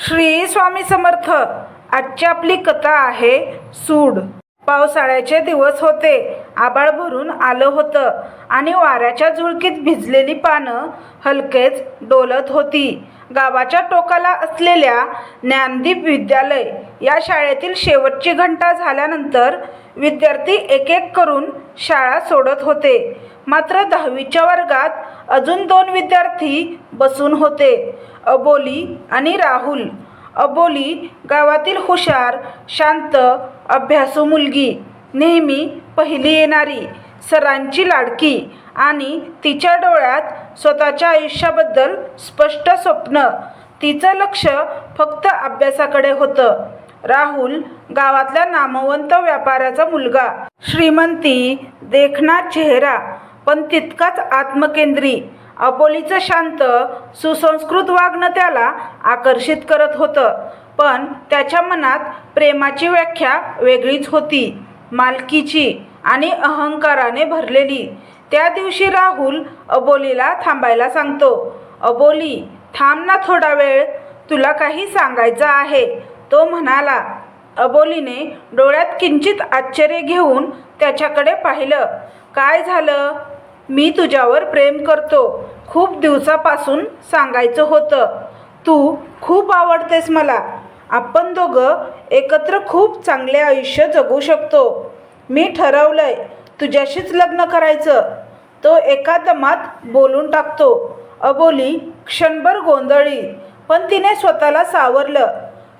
श्री स्वामी समर्थ आजची आपली कथा आहे सूड. पावसाळ्याचे दिवस होते आबाळ भरून आलं होतं आणि वाऱ्याच्या झुळकीत भिजलेली पानं हलकेच डोलत होती. गावाच्या टोकाला असलेल्या ज्ञानदीप विद्यालय या शाळेतील शेवटची घंटा झाल्यानंतर विद्यार्थी एक एक करून शाळा सोडत होते. मात्र दहावीच्या वर्गात अजून दोन विद्यार्थी बसून होते. अबोली आणि राहुल. अबोली गावातील हुशार शांत अभ्यासू मुलगी. नेहमी पहिली येणारी सरांची लाडकी आणि तिच्या डोळ्यात स्वतःच्या आयुष्याबद्दल स्पष्ट स्वप्न. तिचं लक्ष फक्त अभ्यासाकडे होतं. राहुल गावातल्या नामवंत व्यापाऱ्याचा मुलगा. श्रीमंती देखणा चेहरा. पण तितकाच आत्मकेंद्री. अबोलीचं शांत सुसंस्कृत वागणं त्याला आकर्षित करत होतं. पण त्याच्या मनात प्रेमाची व्याख्या वेगळीच होती. मालकीची आणि अहंकाराने भरलेली. त्या दिवशी राहुल अबोलीला थांबायला सांगतो अबोली थांब ना थोडा वेळ. तुला काही सांगायचं आहे. तो म्हणाला अबोलीने डोळ्यात किंचित आश्चर्य घेऊन त्याच्याकडे पाहिलं. काय झालं? मी तुझ्यावर प्रेम करतो. खूप दिवसापासून सांगायचं होतं. तू खूप आवडतेस मला. आपण दोघं एकत्र खूप चांगले आयुष्य जगू शकतो. मी ठरवलंय तुझ्याशीच लग्न करायचं. तो एका दमात बोलून टाकतो. अबोली क्षणभर गोंधळी पण तिने स्वतःला सावरलं.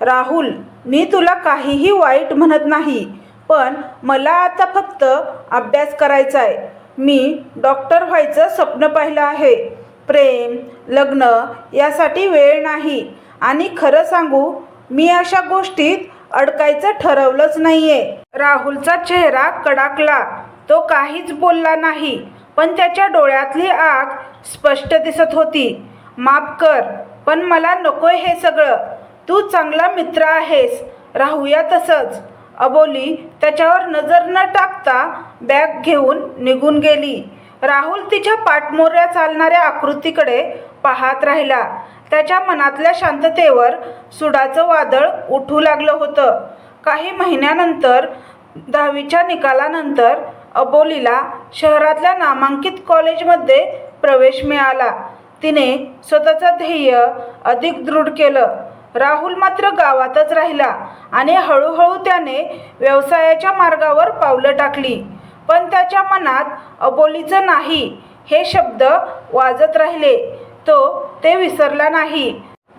राहुल मी तुला काहीही वाईट म्हणत नाही पण मला आता फक्त अभ्यास करायचा आहे मी डॉक्टर व्हायचं स्वप्न पाहिलं आहे. प्रेम लग्न यासाठी वेळ नाही. आणि खरं सांगू मी अशा गोष्टीत अडकायचं ठरवलंच नाहीये. राहुलचा चेहरा कडाकला. तो काहीच बोलला नाही पण त्याच्या डोळ्यातली आग स्पष्ट दिसत होती. माफ कर पण मला नकोय हे सगळं. तू चांगला मित्र आहेस. राहूया तसंच. अबोली त्याच्यावर नजर न टाकता बॅग घेऊन निघून गेली. राहुल तिच्या पाठमोऱ्या चालणाऱ्या आकृतीकडे पाहत राहिला. त्याच्या मनातल्या शांततेवर सुडाचं वादळ उठू लागलं होतं. काही महिन्यानंतर दहावीच्या निकालानंतर अबोलीला शहरातल्या नामांकित कॉलेजमध्ये प्रवेश मिळाला. तिने स्वतःचं ध्येय अधिक दृढ केलं. राहुल मात्र गावातच राहिला आणि हळूहळू त्याने व्यवसायाच्या मार्गावर पावलं टाकली. पण त्याच्या मनात अबोलीचं नाही हे शब्द वाजत राहिले. तो ते विसरला नाही.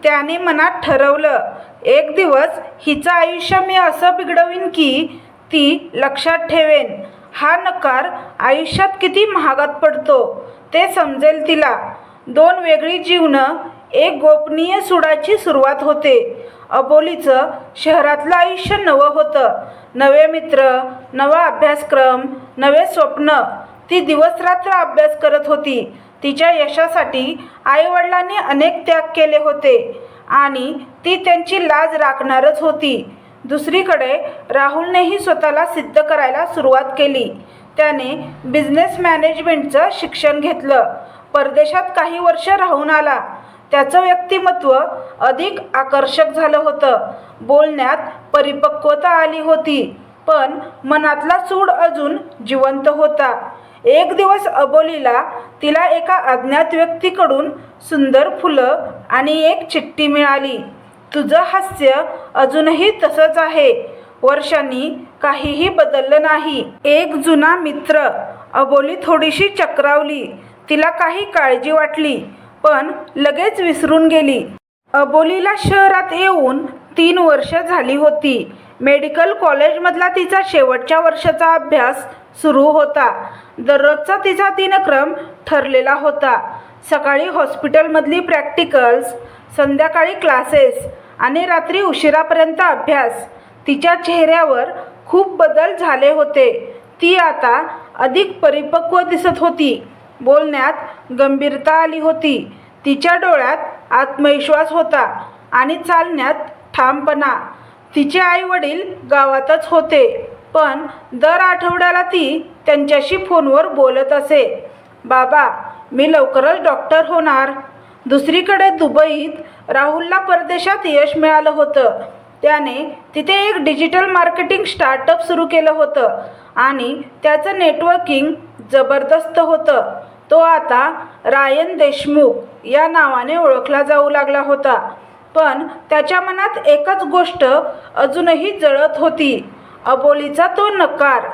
त्याने मनात ठरवलं एक दिवस हिचं आयुष्य मी असं बिघडवीन की ती लक्षात ठेवेन. हा नकार आयुष्यात किती महागात पडतो ते समजेल तिला. दोन वेगळी जीवनं एक गोपनीय सुडाची सुरुवात होते. अबोलीचं शहरातलं आयुष्य नवं होतं. नवे मित्र नवा अभ्यासक्रम नवे स्वप्न ती दिवसरात्र अभ्यास करत होती. तिच्या यशासाठी आईवडिलांनी अनेक त्याग केले होते आणि ती त्यांची लाज राखणारच होती. दुसरीकडे राहुलनेही स्वतःला सिद्ध करायला सुरुवात केली. त्याने बिझनेस मॅनेजमेंटचं शिक्षण घेतलं. परदेशात काही वर्ष राहून आला. त्याचं व्यक्तिमत्व अधिक आकर्षक झालं होतं. बोलण्यात परिपक्वता आली होती पण मनातला सूड अजून जिवंत होता. एक दिवस अबोलीला तिला एका अज्ञात व्यक्तीकडून सुंदर फुलं आणि एक चिठ्ठी मिळाली. तुझं हास्य अजूनही तसंच आहे. वर्षांनी काहीही बदललं नाही. एक जुना मित्र. अबोली थोडीशी चक्रावली. तिला काही काळजी वाटली. पण लगेच विसरून गेली. अबोलीला शहरात येऊन तीन वर्ष झाली होती. मेडिकल कॉलेजमधला तिचा शेवटच्या वर्षाचा अभ्यास सुरू होता. दररोजचा तिचा दिनक्रम ठरलेला होता. सकाळी हॉस्पिटलमधली प्रॅक्टिकल्स संध्याकाळी क्लासेस आणि रात्री उशिरापर्यंत अभ्यास तिच्या चेहऱ्यावर खूप बदल झाले होते. ती आता अधिक परिपक्व दिसत होती. बोलण्यात गंभीरता आली होती. तिच्या डोळ्यात आत्मविश्वास होता आणि चालण्यात ठामपणा. तिचे आई वडील गावातच होते पण दर आठवड्याला ती त्यांच्याशी फोनवर बोलत असे. बाबा मी लवकरच डॉक्टर होणार. दुसरीकडे दुबईत राहुलला परदेशात यश मिळालं होतं. त्याने तिथे एक डिजिटल मार्केटिंग स्टार्टअप सुरू केलं होतं. आणि त्याचं नेटवर्किंग जबरदस्त होतं. तो आता रायन देशमुख या नावाने ओळखला जाऊ लागला होता. पण त्याच्या मनात एकच गोष्ट अजूनही जळत होती. अबोलीचा तो नकार.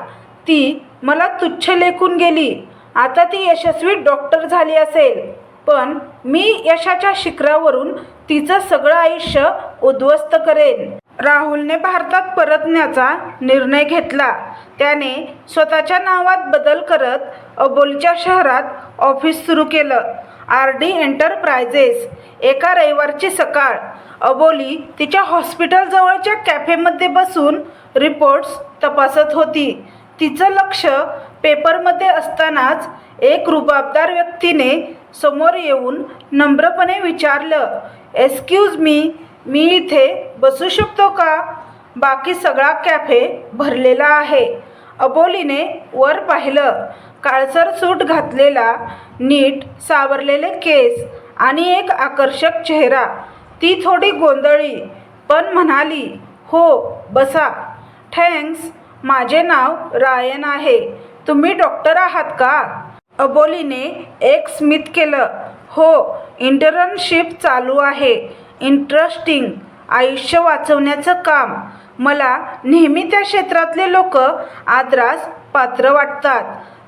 ती मला तुच्छ लेखून गेली. आता ती यशस्वी डॉक्टर झाली असेल. पण मी यशाच्या शिखरावरून तिचं सगळं आयुष्य उद्ध्वस्त करेन. राहुलने भारतात परतण्याचा निर्णय घेतला. त्याने स्वतःच्या नावात बदल करत अबोलीच्या शहरात ऑफिस सुरू केलं. आर डी एंटरप्राइजेस एका रविवारची सकाळ. अबोली तिच्या हॉस्पिटलजवळच्या कॅफेमध्ये बसून रिपोर्ट्स तपासत होती. तिचं लक्ष पेपरमध्ये असतानाच एक रुबाबदार व्यक्तीने समोर येऊन नम्रपणे विचारलं एक्सक्यूज मी मी इथे बसू शकतो का? बाकी सगळा कॅफे भरलेला आहे. अबोलीने वर पाहिलं काळसर सूट घातलेला नीट सावरलेले केस आणि एक आकर्षक चेहरा. ती थोडी गोंधळी पण म्हणाली हो बसा. थँक्स माझे नाव रायन आहे. तुम्ही डॉक्टर आहात का? अबोलीने एक स्मित केलं हो इंटर्नशिप चालू आहे. इंटरेस्टिंग. आयुष्य वाचवण्याचं काम. मला नेहमी त्या क्षेत्रातले लोक आदरास पात्र वाटतात.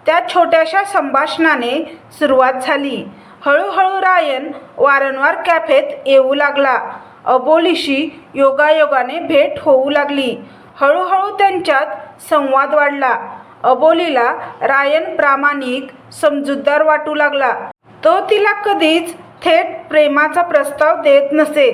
त्या छोट्याशा संभाषणाने सुरुवात झाली. हळूहळू रायन वारंवार कॅफेत येऊ लागला. अबोलीशी योगायोगाने भेट होऊ लागली. हळूहळू त्यांच्यात संवाद वाढला. अबोलीला रायन प्रामाणिक समजूतदार वाटू लागला. तो तिला कधीच थेट प्रेमाचा प्रस्ताव देत नसे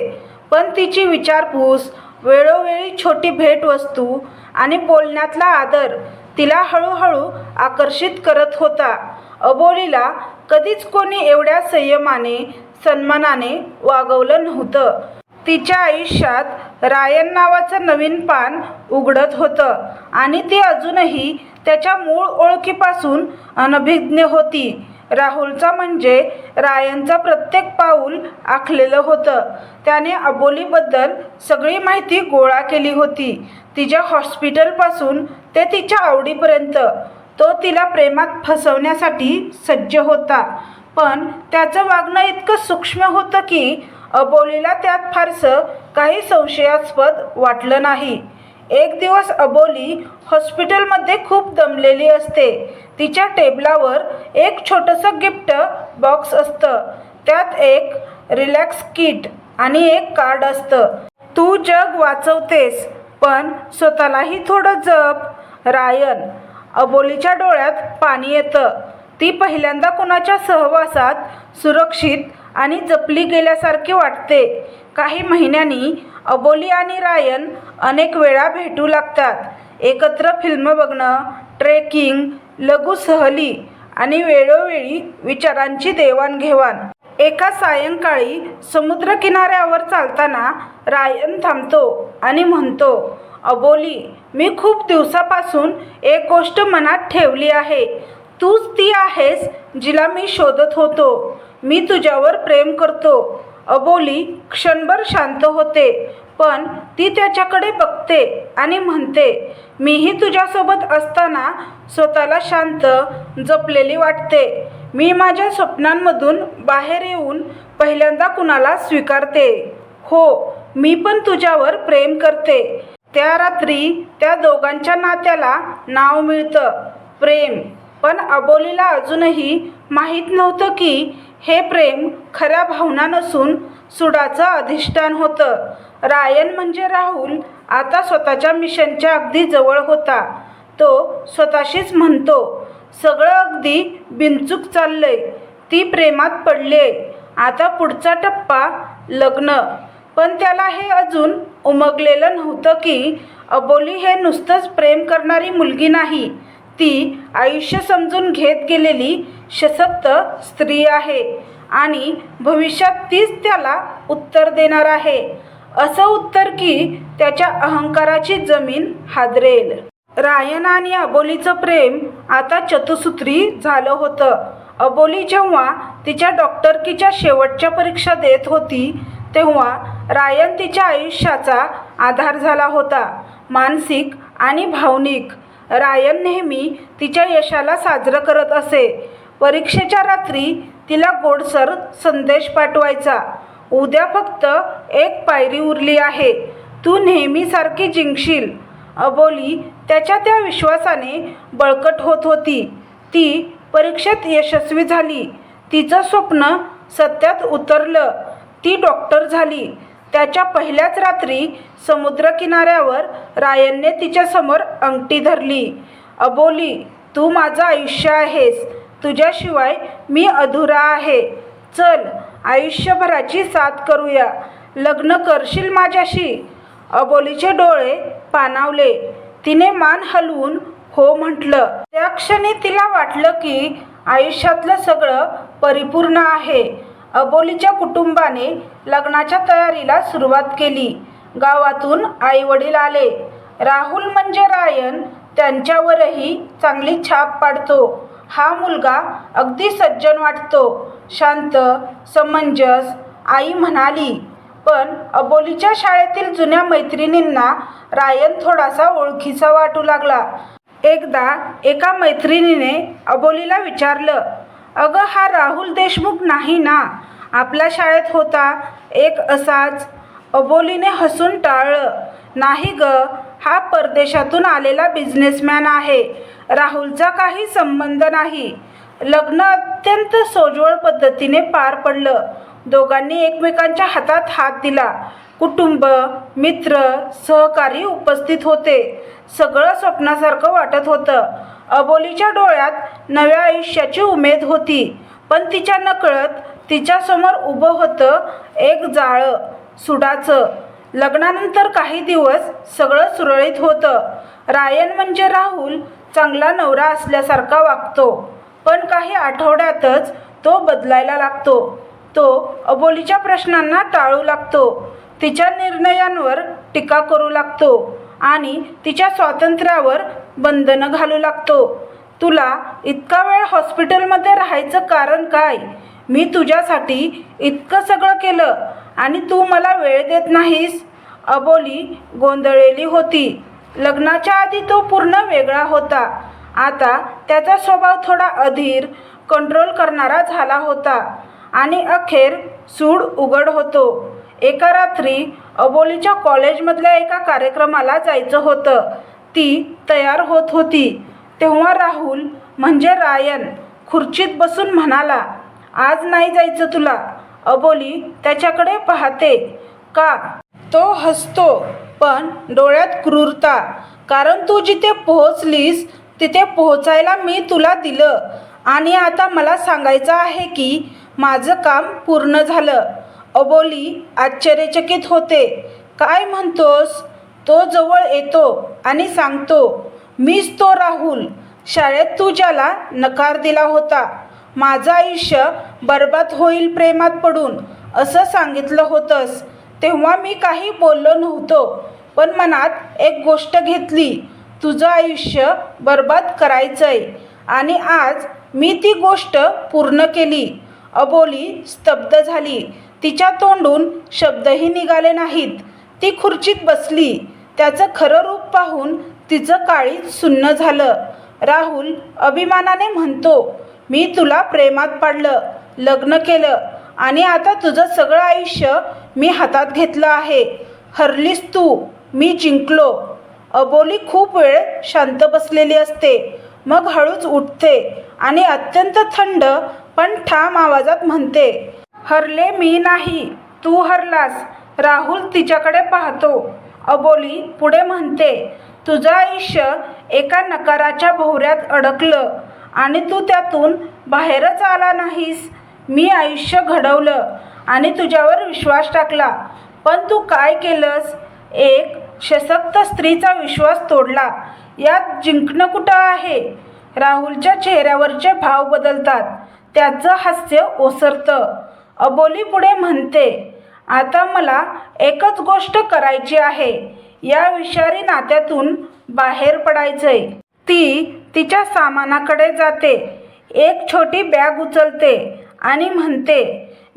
पण तिची विचारपूस वेळोवेळी छोटी भेटवस्तू आणि बोलण्यातला आदर तिला हळूहळू आकर्षित करत होता. अबोलीला कधीच कोणी एवढ्या संयमाने सन्मानाने वागवलं नव्हतं. तिच्या आयुष्यात रायन नावाचं नवीन पान उघडत होतं आणि ती अजूनही त्याच्या मूळ ओळखीपासून अनभिज्ञ होती. राहुलचा म्हणजे रायनचा प्रत्येक पाऊल आखलेलं होतं. त्याने अबोलीबद्दल सगळी माहिती गोळा केली होती. तिच्या हॉस्पिटलपासून ते तिच्या आवडीपर्यंत. तो तिला प्रेमात फसवण्यासाठी सज्ज होता. पण त्याचं वागणं इतकं सूक्ष्म होतं की अबोलीला त्यात फारसं काही संशयास्पद वाटलं नाही. एक दिवस अबोली हॉस्पिटलमध्ये खूप दमलेली असते. तिच्या टेबलावर एक छोटंसं गिफ्ट बॉक्स असतं. त्यात एक रिलॅक्स किट आणि एक कार्ड असतं. तू जग वाचवतेस पण स्वतःलाही थोडं जप रायन. अबोलीच्या डोळ्यात पाणी येतं. ती पहिल्यांदा कुणाच्या सहवासात सुरक्षित आणि जपली गेल्यासारखी वाटते. काही महिन्यांनी अबोली आणि रायन अनेक वेळा भेटू लागतात. एकत्र फिल्म बघणं ट्रेकिंग लघु सहली आणि वेळोवेळी विचारांची देवाणघेवाण. एका सायंकाळी समुद्रकिनाऱ्यावर चालताना रायन थांबतो आणि म्हणतो अबोली मी खूप दिवसापासून एक गोष्ट मनात ठेवली आहे. तूच ती आहेस जिला मी शोधत होतो. मी तुझ्यावर प्रेम करतो. अबोली क्षणभर शांत होते पण ती त्याच्याकडे बघते आणि म्हणते मीही तुझ्यासोबत असताना स्वतःला शांत जपलेली वाटते. मी माझ्या स्वप्नांमधून बाहेर येऊन पहिल्यांदा कुणाला स्वीकारते. हो मी पण तुझ्यावर प्रेम करते. त्या रात्री त्या दोघांच्या नात्याला नाव मिळतं प्रेम. पण अबोलीला अजूनही माहीत नव्हतं की हे प्रेम खऱ्या भावना नसून सुडाचं अधिष्ठान होतं. रायन म्हणजे राहुल आता स्वतःच्या मिशनच्या अगदी जवळ होता. तो स्वतःशीच म्हणतो सगळं अगदी बिनचूक चाललंय. ती प्रेमात पडले आता पुढचा टप्पा लग्न. पण त्याला हे अजून उमगलेलं नव्हतं की अबोली हे नुसतंच प्रेम करणारी मुलगी नाही. ती आयुष्य समजून घेत गेलेली सशक्त स्त्री आहे आणि भविष्यात तीच त्याला उत्तर देणार आहे. असं उत्तर की त्याच्या अहंकाराची जमीन हादरेल. रायन आणि अबोलीचं प्रेम आता चतुसूत्री झालं होतं. अबोली जेव्हा तिच्या डॉक्टरकीच्या शेवटच्या परीक्षा देत होती तेव्हा रायन तिच्या आयुष्याचा आधार झाला होता मानसिक आणि भावनिक. रायन नेहमी तिच्या यशाला साजरं करत असे. परीक्षेच्या रात्री तिला गोडसर संदेश पाठवायचा. उद्या फक्त एक पायरी उरली आहे. तू नेहमीसारखी जिंकशील. अबोली त्याच्या त्या विश्वासाने बळकट होत होती. ती परीक्षेत यशस्वी झाली. तिचं स्वप्न सत्यात उतरलं. ती डॉक्टर झाली. त्याच्या पहिल्याच रात्री समुद्रकिनाऱ्यावर रायनने तिच्यासमोर अंगठी धरली. अबोली तू माझं आयुष्य आहेस. तुझ्याशिवाय मी अधुरा आहे. चल आयुष्यभराची साथ करूया. लग्न करशील माझ्याशी? अबोलीचे डोळे पाणावले. तिने मान हलवून हो म्हटलं. त्या क्षणी तिला वाटलं की आयुष्यातलं सगळं परिपूर्ण आहे. अबोलीच्या कुटुंबाने लग्नाच्या तयारीला सुरुवात केली. गावातून आईवडील आले. राहुल म्हणजे रायन त्यांच्यावरही चांगली छाप पाडतो. हा मुलगा अगदी सज्जन वाटतो. शांत समंजस आई म्हणाली पण अबोलीच्या शाळेतील जुन्या मैत्रिणींना रायन थोडासा ओळखीचा वाटू लागला. एकदा एका मैत्रिणीने अबोलीला विचारलं अगं हा राहुल देशमुख नाही ना? आपल्या शाळेत होता एक असाच अबोलीने हसून टाळलं. नाही ग हा परदेशातून आलेला बिझनेसमॅन आहे. राहुलचा काही संबंध नाही. लग्न अत्यंत सोज्वळ पद्धतीने पार पडलं. दोघांनी एकमेकांच्या हातात हात दिला. कुटुंब मित्र सहकारी उपस्थित होते. सगळं स्वप्नासारखं वाटत होतं. अबोलीच्या डोळ्यात नव्या आयुष्याची उमेद होती. पण तिच्या नकळत तिच्यासमोर उभं होतं एक जाळं. सुडाचं. लग्नानंतर काही दिवस सगळं सुरळीत होतं. रायन म्हणजे राहुल चांगला नवरा असल्यासारखा वागतो. पण काही आठवड्यातच तो बदलायला लागतो. तो अबोलीच्या प्रश्नांना टाळू लागतो. तिच्या निर्णयांवर टीका करू लागतो आणि तिच्या स्वातंत्र्यावर बंधनं घालू लागतो. तुला इतका वेळ हॉस्पिटलमध्ये राहायचं कारण काय? मी तुझ्यासाठी इतकं सगळं केलं आणि तू मला वेळ देत नाहीस. अबोली गोंधळलेली होती. लग्नाच्या आधी तो पूर्ण वेगळा होता. आता त्याचा स्वभाव थोडा अधीर कंट्रोल करणारा झाला होता आणि अखेर सूड उघड होतो. एका रात्री अबोलीच्या कॉलेजमधल्या एका कार्यक्रमाला जायचं होतं. ती तयार होत होती. तेव्हा राहुल म्हणजे रायन खुर्चीत बसून म्हणाला आज नाही जायचं तुला. अबोली त्याच्याकडे पाहते का? तो हसतो पण डोळ्यात क्रूरता. कारण तू जिथे पोहोचलीस तिथे पोहोचायला मी तुला दिलं. आणि आता मला सांगायचं आहे की माझं काम पूर्ण झालं. अबोली आश्चर्यचकित होते. काय म्हणतोस? तो जवळ येतो आणि सांगतो मीच तो राहुल. शाळेत तू ज्याला नकार दिला होता. माझं आयुष्य बरबाद होईल प्रेमात पडून असं सांगितलं होतंस. तेव्हा मी काही बोललो नव्हतो पण मनात एक गोष्ट घेतली. तुझं आयुष्य बरबाद करायचंय. आणि आज मी ती गोष्ट पूर्ण केली. अबोली स्तब्ध झाली. तिच्या तोंडून शब्दही निघाले नाहीत. ती खुर्चीत बसली. त्याचं खरं रूप पाहून तिचं काळीज सुन्न झालं. राहुल अभिमानाने म्हणतो मी तुला प्रेमात पाडलं लग्न केलं आणि आता तुझं सगळं आयुष्य मी हातात घेतलं आहे. हरलीस तू मी जिंकलो. अबोली खूप वेळ शांत बसलेली असते. मग हळूच उठते आणि अत्यंत थंड पण ठाम आवाजात म्हणते हरले मी नाही तू हरलास राहुल तिच्याकडे पाहतो. अबोली पुढे म्हणते तुझं आयुष्य एका नकाराच्या भोवऱ्यात अडकलं आणि तू त्यातून बाहेरच आला नाहीस. मी आयुष्य घडवलं आणि तुझ्यावर विश्वास टाकला. पण तू काय केलंस? एक सशक्त स्त्रीचा विश्वास तोडला. यात जिंकणं कुठं आहे? राहुलच्या चेहऱ्यावरचे भाव बदलतात. त्याचं हास्य ओसरतं. अबोली पुढे म्हणते आता मला एकच गोष्ट करायची आहे. या विषारी नात्यातून बाहेर पडायचंय. ती तिच्या सामानाकडे जाते. एक छोटी बॅग उचलते आणि म्हणते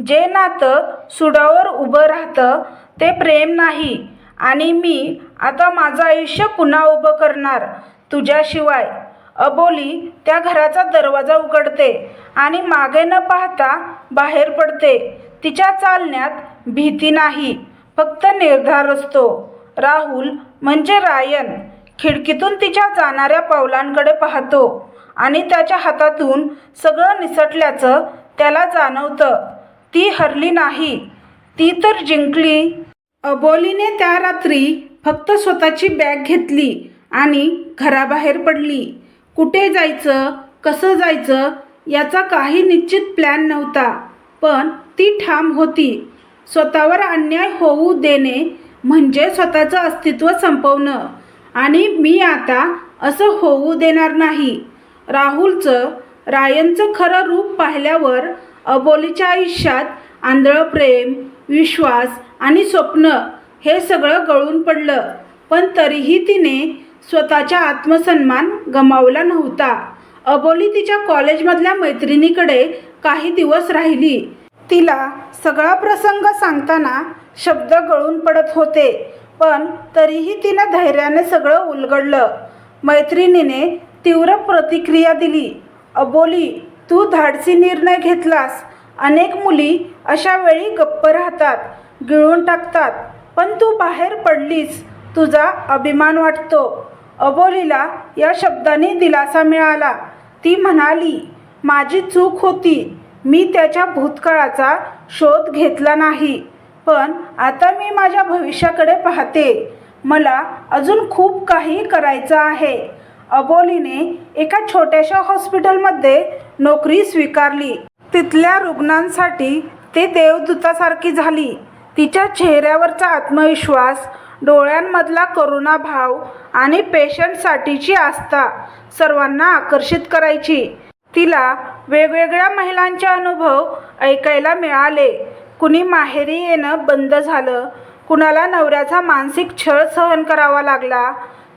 जे नातं सुडावर उभं राहतं ते प्रेम नाही आणि मी आता माझं आयुष्य पुन्हा उभं करणार तुझ्याशिवाय. अबोली त्या घराचा दरवाजा उघडते आणि मागे न पाहता बाहेर पडते. तिच्या चालण्यात भीती नाही फक्त निर्धार असतो. राहुल म्हणजे रायन खिडकीतून तिच्या जाणाऱ्या पावलांकडे पाहतो आणि त्याच्या हातातून सगळं निसटल्याचं त्याला जाणवतं. ती हरली नाही. ती तर जिंकली. अबोलीने त्या रात्री फक्त स्वतःची बॅग घेतली आणि घराबाहेर पडली. कुठे जायचं कसं जायचं याचा काही निश्चित प्लॅन नव्हता पण ती ठाम होती. स्वतःवर अन्याय होऊ देणे म्हणजे स्वतःचं अस्तित्व संपवणं. आणि मी आता असं होऊ देणार नाही. राहुलचं रायनचं खरं रूप पाहिल्यावर अबोलीच्या आयुष्यात आंधळं प्रेम विश्वास आणि स्वप्न हे सगळं गळून पडलं. पण तरीही तिने स्वतःचा आत्मसन्मान गमावला नव्हता. अबोली तिच्या कॉलेजमधल्या मैत्रिणीकडे काही दिवस राहिली. तिला सगळा प्रसंग सांगताना शब्द गळून पडत होते. पण तरीही तिनं धैर्याने सगळं उलगडलं. मैत्रिणीने तीव्र प्रतिक्रिया दिली. अबोली तू धाडसी निर्णय घेतलास. अनेक मुली अशा वेळी गप्प राहतात गिळून टाकतात पण तू बाहेर पडलीस. तुझा अभिमान वाटतो. अबोलीला या शब्दाने दिलासा मिळाला. ती म्हणाली माझी चूक होती. मी त्याच्या भूतकाळाचा शोध घेतला नाही. पण आता मी माझ्या भविष्याकडे पाहते. मला अजून खूप काही करायचं आहे. अबोलीने एका छोट्याशा हॉस्पिटलमध्ये नोकरी स्वीकारली. तिथल्या रुग्णांसाठी ते देवदूतासारखी झाली. तिच्या चेहऱ्यावरचा आत्मविश्वास डोळ्यांमधला करुणाभाव आणि पेशंटसाठीची आस्था सर्वांना आकर्षित करायची. तिला वेगवेगळ्या महिलांचे अनुभव ऐकायला मिळाले. कुणी माहेरी येणं बंद झालं कुणाला नवऱ्याचा मानसिक छळ सहन करावा लागला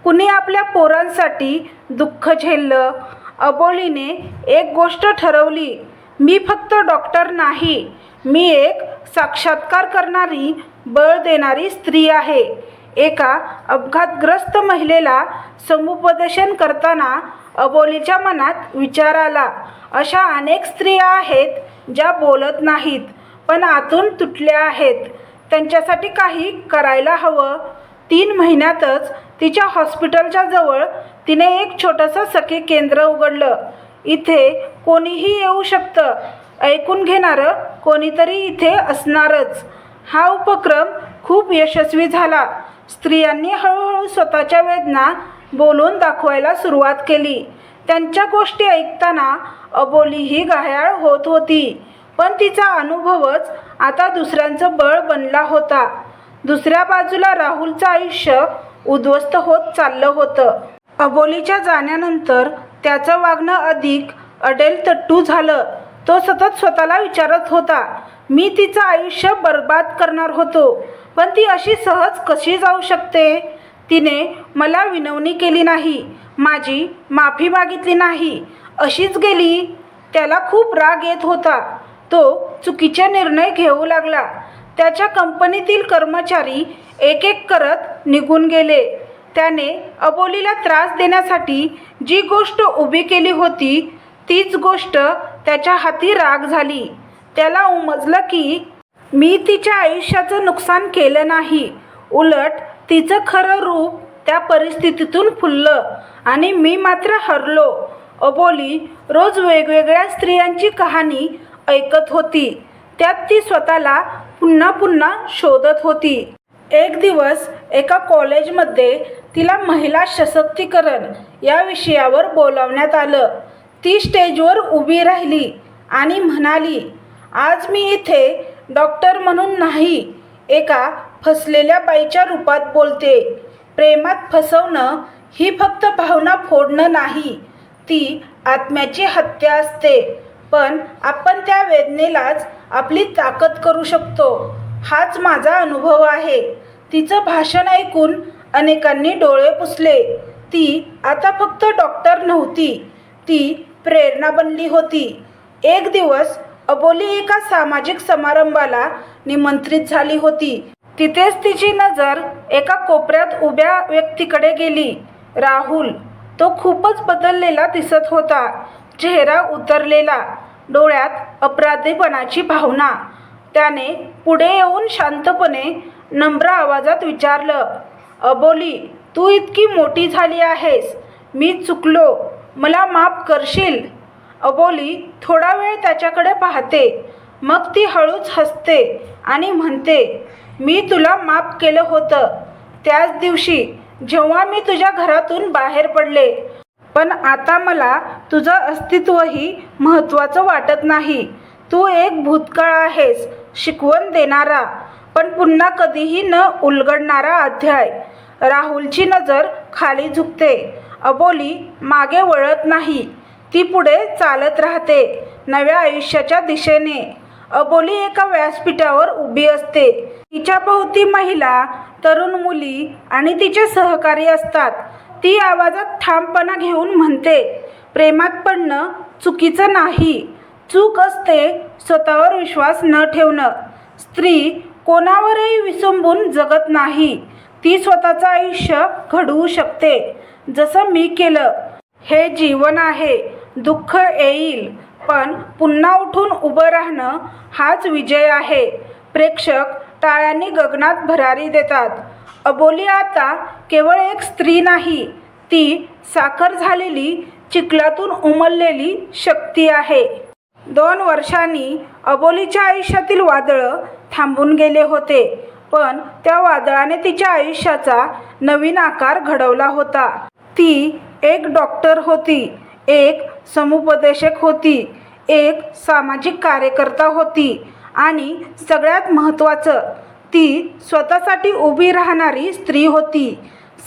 कुणी आपल्या पोरांसाठी दुःख झेललं अबोलीने एक गोष्ट ठरवली मी फक्त डॉक्टर नाही मी एक साक्षात्कार करणारी बळ देणारी स्त्री आहे. एका अपघातग्रस्त महिलेला समुपदेशन करताना अबोलीच्या मनात विचार आला अशा अनेक स्त्रिया आहेत ज्या बोलत नाहीत. पण आतून तुटल्या आहेत. त्यांच्यासाठी काही करायला हवं. तीन महिन्यातच तिच्या हॉस्पिटलच्या जवळ तिने एक छोटंसं सखी केंद्र उघडलं. इथे कोणीही येऊ शकतं. ऐकून घेणारं कोणीतरी इथे असणारच. हा उपक्रम खूप यशस्वी झाला. स्त्रियांनी हळूहळू स्वतःच्या वेदना बोलून दाखवायला सुरुवात केली. त्यांच्या गोष्टी ऐकताना अबोलीही घायाळ होत होती. पण तिचा अनुभवच आता दुसऱ्यांचं बळ बनला होता. दुसऱ्या बाजूला राहुलचं आयुष्य उद्ध्वस्त होत चाललं होतं. अबोलीच्या जाण्यानंतर त्याचं वागणं अधिक अडेल तट्टू झालं. तो सतत स्वतःला विचारत होता मी तिचं आयुष्य बर्बाद करणार होतो पण ती अशी सहज कशी जाऊ शकते? तिने मला विनवणी केली नाही माझी माफी मागितली नाही अशीच गेली? त्याला खूप राग येत होता. तो चुकीचे निर्णय घेऊ लागला. त्याच्या कंपनीतील कर्मचारी एक एक करत निघून गेले. त्याने अबोलीला त्रास देण्यासाठी जी गोष्ट उभी केली होती तीच गोष्ट त्याच्या हाती राग झाली. त्याला उमजलं की मी तिच्या आयुष्याचं नुकसान केलं नाही. उलट तिचं खरं रूप त्या परिस्थितीतून फुललं आणि मी मात्र हरलो. अबोली रोज वेगवेगळ्या स्त्रियांची कहाणी ऐकत होती. त्यात ती स्वतःला पुन्हा पुन्हा शोधत होती. एक दिवस एका कॉलेजमध्ये तिला महिला सशक्तीकरण या विषयावर बोलावण्यात आलं. ती स्टेजवर उभी राहिली आणि म्हणाली आज मी इथे डॉक्टर म्हणून नाही एका फसलेल्या बाईच्या रूपात बोलते. प्रेमात फसवणं ही फक्त भावना फोडणं नाही ती आत्म्याची हत्या असते. पण आपण त्या वेदनेलाच आपली ताकद करू शकतो. हाच माझा अनुभव आहे. तिचं भाषण ऐकून अनेकांनी डोळे पुसले. ती आता फक्त डॉक्टर नव्हती. ती प्रेरणा बनली होती. एक दिवस अबोली एका सामाजिक समारंभाला निमंत्रित झाली होती. तिथेच तिची नजर एका कोपऱ्यात उभ्या व्यक्तीकडे गेली. राहुल तो खूपच बदललेला दिसत होता. चेहरा उतरलेला डोळ्यात अपराधीपणाची भावना. त्याने पुढे येऊन शांतपणे नम्र आवाजात विचारलं अबोली तू इतकी मोठी झाली आहेस. मी चुकलो. मला माफ करशील? अबोली थोडा वेळ त्याच्याकडे पाहते. मग ती हळूच हसते आणि म्हणते मी तुला माफ केलं होतं. त्याच दिवशी जेव्हा मी तुझ्या घरातून बाहेर पडले पण आता मला तुझं अस्तित्वही महत्त्वाचं वाटत नाही. तू एक भूतकाळ आहेस शिकवण देणारा पण पुन्हा कधीही न उलगडणारा अध्याय. राहुलची नजर खाली झुकते. अबोली मागे वळत नाही. ती पुढे चालत राहते नव्या आयुष्याच्या दिशेने. अबोली एका व्यासपीठावर उभी असते. तिच्या भोवती महिला तरुण मुली आणि तिचे सहकारी असतात. ती आवाजात ठामपणा घेऊन म्हणते प्रेमात पडणं चुकीचं नाही. चूक असते स्वतःवर विश्वास न ठेवणं. स्त्री कोणावरही विसंबून जगत नाही. ती स्वतःचं आयुष्य घडवू शकते. जसं मी केलं. हे जीवन आहे. दुःख येईल. पण पुन्हा उठून उभं राहणं हाच विजय आहे. प्रेक्षक टाळ्यांनी गगनात भरारी देतात. अबोली आता केवळ एक स्त्री नाही ती साखर झालेली चिखलातून उमललेली शक्ती आहे. दोन वर्षांनी अबोलीच्या आयुष्यातील वादळं थांबून गेले होते पण त्या वादळाने तिच्या आयुष्याचा नवीन आकार घडवला होता. ती एक डॉक्टर होती एक समुपदेशक होती एक सामाजिक कार्यकर्ता होती आणि सगळ्यात महत्त्वाचं ती स्वतःसाठी उभी राहणारी स्त्री होती.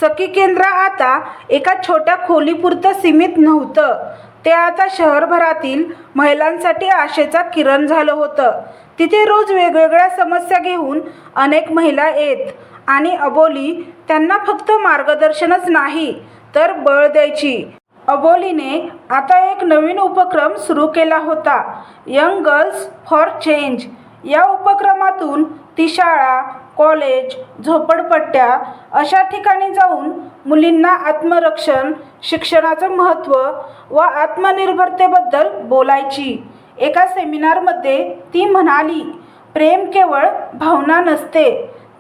सखी केंद्र आता एका छोट्या खोलीपुरतं सीमित नव्हतं. ते आता शहरभरातील महिलांसाठी आशेचा किरण झालं होतं. तिथे रोज वेगवेगळ्या समस्या घेऊन अनेक महिला येत आणि अबोली त्यांना फक्त मार्गदर्शनच नाही तर बळ द्यायची. अबोलीने आता एक नवीन उपक्रम सुरू केला होता. Young girls for change. या उपक्रमातून ती शाळा कॉलेज झोपडपट्ट्या अशा ठिकाणी जाऊन मुलींना आत्मरक्षण शिक्षणाचं महत्त्व व आत्मनिर्भरतेबद्दल बोलायची. एका सेमिनारमध्ये ती म्हणाली प्रेम केवळ भावना नसते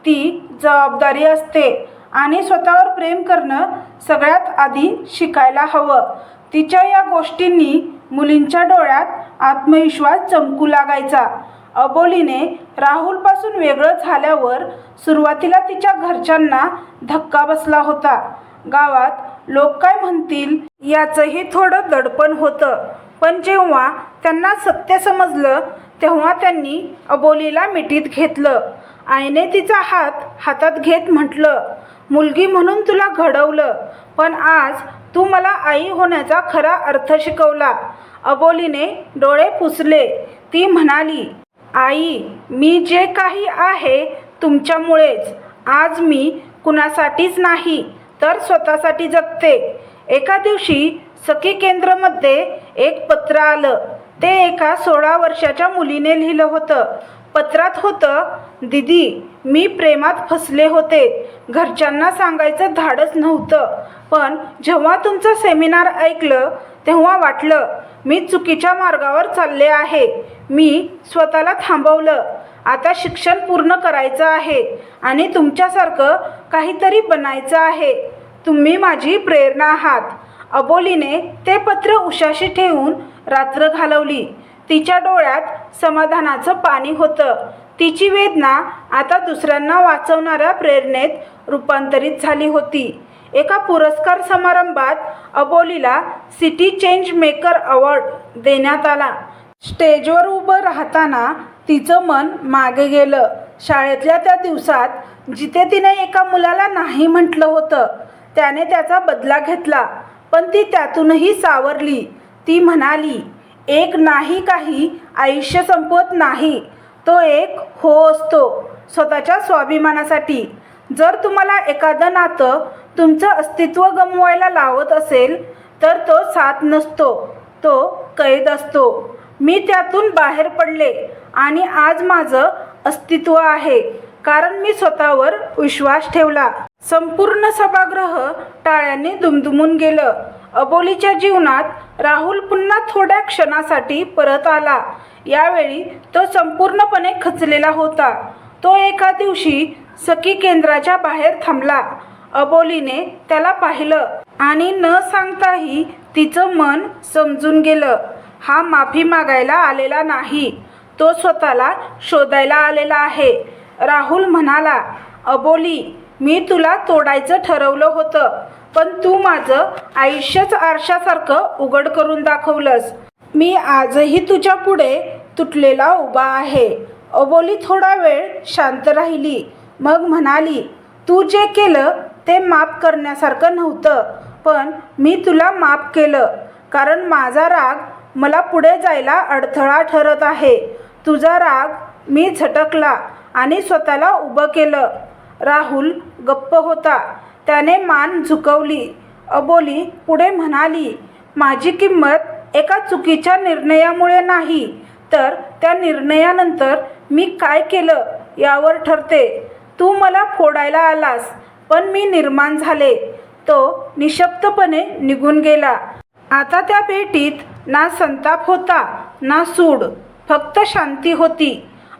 ती जबाबदारी असते आणि स्वतःवर प्रेम करणं सगळ्यात आधी शिकायला हवं. तिच्या या गोष्टींनी मुलींच्या डोळ्यात आत्मविश्वास चमकू लागायचा. अबोलीने राहुलपासून वेगळं झाल्यावर सुरुवातीला तिच्या घरच्यांना धक्का बसला होता. गावात लोक काय म्हणतील याचंही थोडं दडपण होतं. पण जेव्हा त्यांना सत्य समजलं तेव्हा त्यांनी अबोलीला मिठीत घेतलं. आईने तिचा हात हातात घेत म्हटलं मुलगी म्हणून तुला घडवलं पण आज तू मला आई होण्याचा खरा अर्थ शिकवला. अबोलीने डोळे पुसले. ती म्हणाली आई मी जे काही आहे तुमच्यामुळेच. आज मी कुणासाठीच नाही तर स्वतःसाठी जगते. एका दिवशी सखी केंद्रमध्ये एक पत्र आलं. ते एका सोळा वर्षाच्या मुलीने लिहिलं होतं. पत्रात होतं दिदी मी प्रेमात फसले होते. घरच्यांना सांगायचं धाडच नव्हतं. पण जेव्हा तुमचं सेमिनार ऐकलं तेव्हा वाटलं मी चुकीच्या मार्गावर चालले आहे. मी स्वतःला थांबवलं. आता शिक्षण पूर्ण करायचं आहे आणि तुमच्यासारखं काहीतरी बनायचं आहे. तुम्ही माझी प्रेरणा आहात. अबोलीने ते पत्र उशाशी ठेवून रात्र घालवली. तिच्या डोळ्यात समाधानाचं पाणी होतं. तिची वेदना आता दुसऱ्यांना वाचवणाऱ्या प्रेरणेत रूपांतरित झाली होती. एका पुरस्कार समारंभात अबोलीला सिटी चेंज मेकर अवॉर्ड देण्यात आला. स्टेजवर उभं राहताना तिचं मन मागे गेलं. शाळेतल्या त्या दिवसात जिथे तिने एका मुलाला नाही म्हटलं होतं त्याने त्याचा बदला घेतला. पण ती त्यातूनही सावरली. ती म्हणाली एक नाही काही आयुष्य संपवत नाही. तो एक हो असतो स्वतःच्या स्वाभिमानासाठी. जर तुम्हाला एखादं नातं तुमचं अस्तित्व गमवायला लावत असेल तर तो साथ नसतो तो कैद असतो. मी त्यातून बाहेर पडले आणि आज माझं अस्तित्व आहे कारण मी स्वतःवर विश्वास ठेवला. संपूर्ण सभागृह टाळ्यांनी दुमदुमून गेलं. अबोलीच्या जीवनात राहुल पुन्हा थोड्या क्षणासाठी परत आला. यावेळी तो संपूर्णपणे खचलेला होता. तो एका दिवशी सखी केंद्राच्या बाहेर थांबला. अबोलीने त्याला पाहिलं आणि न सांगताही तिचं मन समजून गेलं. हा माफी मागायला आलेला नाही. तो स्वतःला शोधायला आलेला आहे. राहुल म्हणाला अबोली मी तुला तोडायचं ठरवलं होतं पण तू माझं आयुष्यच आरशासारखं उघड करून दाखवलंस. मी आजही तुझ्या पुढे तुटलेला उभा आहे. अबोली थोडा वेळ शांत राहिली मग म्हणाली तू जे केलं ते माफ करण्यासारखं नव्हतं पण मी तुला माफ केलं कारण माझा राग मला पुढे जायला अडथळा ठरत आहे. तुझा राग मी झटकला आणि स्वतःला उभं केलं. राहुल गप्प होता. त्याने मान झुकवली. अबोली पुढे म्हणाली माझी किंमत एका चुकीच्या निर्णयामुळे नाही तर त्या निर्णयानंतर मी काय केलं यावर ठरते. तू मला फोडायला आलास पण मी निर्माण झाले. तो निशब्दपणे निघून गेला. आता त्या भेटीत ना संताप होता ना सूड फक्त शांती होती.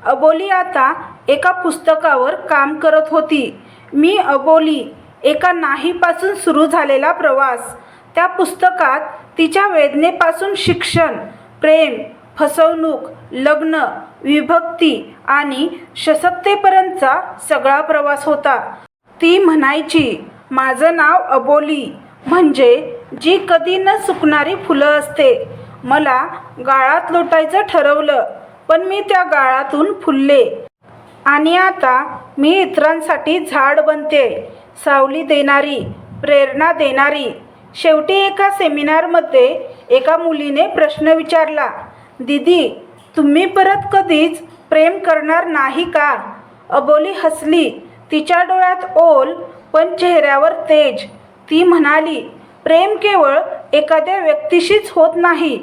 अबोली आता एका पुस्तकावर काम करत होती. मी अबोली एका नाहीपासून सुरू झालेला प्रवास. त्या पुस्तकात तिच्या वेदनेपासून शिक्षण प्रेम फसवणूक लग्न विभक्ती आणि सशक्तेपर्यंतचा सगळा प्रवास होता. ती म्हणायची माझं नाव अबोली. म्हणजे जी कधी न सुकणारी फुलं असते. मला गाळात लोटायचं ठरवलं. पण मी त्या गाळातून फुलले. आणि आता मी इतरांसाठी झाड बनते सावली देणारी प्रेरणा देणारी. शेवटी एका सेमिनारमध्ये एका मुलीने प्रश्न विचारला दीदी तुम्ही परत कधीच प्रेम करणार नाही का अबोली हसली तिच्या डोळ्यात ओल पण चेहऱ्यावर तेज. ती म्हणाली प्रेम केवळ एखाद्या व्यक्तीशीच होत नाही.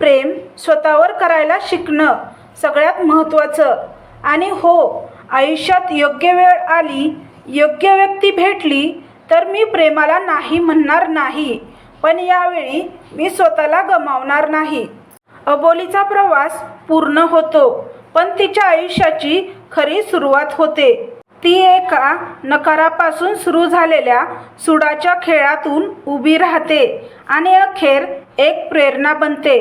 प्रेम स्वतःवर करायला शिकणं. सगळ्यात महत्त्वाचं. आणि हो आयुष्यात योग्य वेळ आली योग्य व्यक्ती भेटली तर मी प्रेमाला नाही म्हणणार नाही. पण यावेळी मी स्वतःला गमावणार नाही. अबोलीचा प्रवास पूर्ण होतो पण तिच्या आयुष्याची खरी सुरुवात होते. ती एका नकारापासून सुरू झालेल्या सुडाच्या खेळातून उभी राहते आणि अखेर एक प्रेरणा बनते.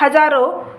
हजारो